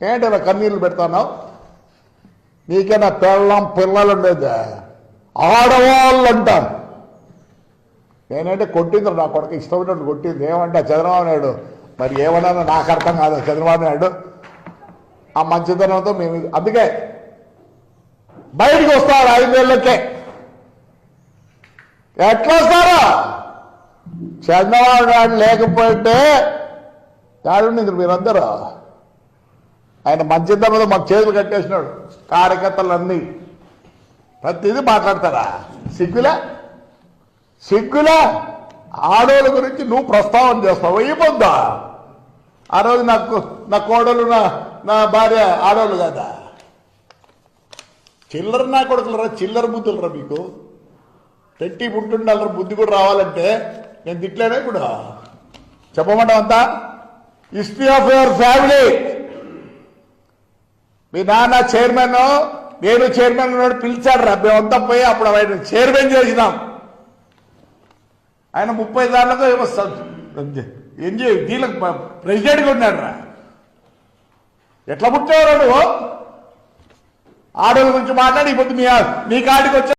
ఏంటి కన్నీళ్ళు పెడతాను నీకైనా పెళ్ళం పిల్లలు ఉండేది ఆడవాళ్ళు అంటాను నేనంటే కొట్టింది నా కొడుకు ఇష్టమైనట్టు కొట్టింది ఏమంటే చంద్రబాబు నాయుడు? మరి ఏమన్నా నాకు అర్థం కాదు చంద్రబాబు నాయుడు. ఆ మంచితనంతో మేము అందుకే బయటకు వస్తారు ఐదేళ్ళకే ఎట్లా వస్తారా? చంద్రబాబు నాయుడు లేకపోతే యాడుండింది మీరందరూ. ఆయన మంచితనంతో మాకు చేతులు కట్టేసినాడు. కార్యకర్తలన్నీ. ప్రతిదీ మాట్లాడతారా సిగ్గులా? సిగ్గులా? ఆడోళ్ళ గురించి నువ్వు ప్రస్తావన చేస్తావు? అయిపోద్దా ఆ రోజు నాకు నా కోడలు నా నా భార్య ఆడోళ్ళు కదా? చిల్లర నా కొడుకులరా చిల్లర బుద్ధులరా మీకు. పెట్టి పుట్టుండాలరా బుద్ధి కూడా రావాలంటే నేను తిట్లేనే కూడా. చెప్పమంటావంతా హిస్టరీ ఆఫ్ యువర్ ఫ్యామిలీ. మీ నాన్న చైర్మన్ నేను చైర్మన్ పిలిచాడు రా మేమంతా పోయి అప్పుడు ఆయన చైర్మన్ చేసినాం. ఆయన ముప్పై దాంట్లో ఏమో ఎంజాయ్ దీనికి ప్రెసిడెంట్గా ఉన్నాడు రా ఎట్లా పుట్టేవారు నువ్వు? ఆడోళ్ళ గురించి మాట్లాడి ఇప్పుడు మీ మీ కాడికి వచ్చా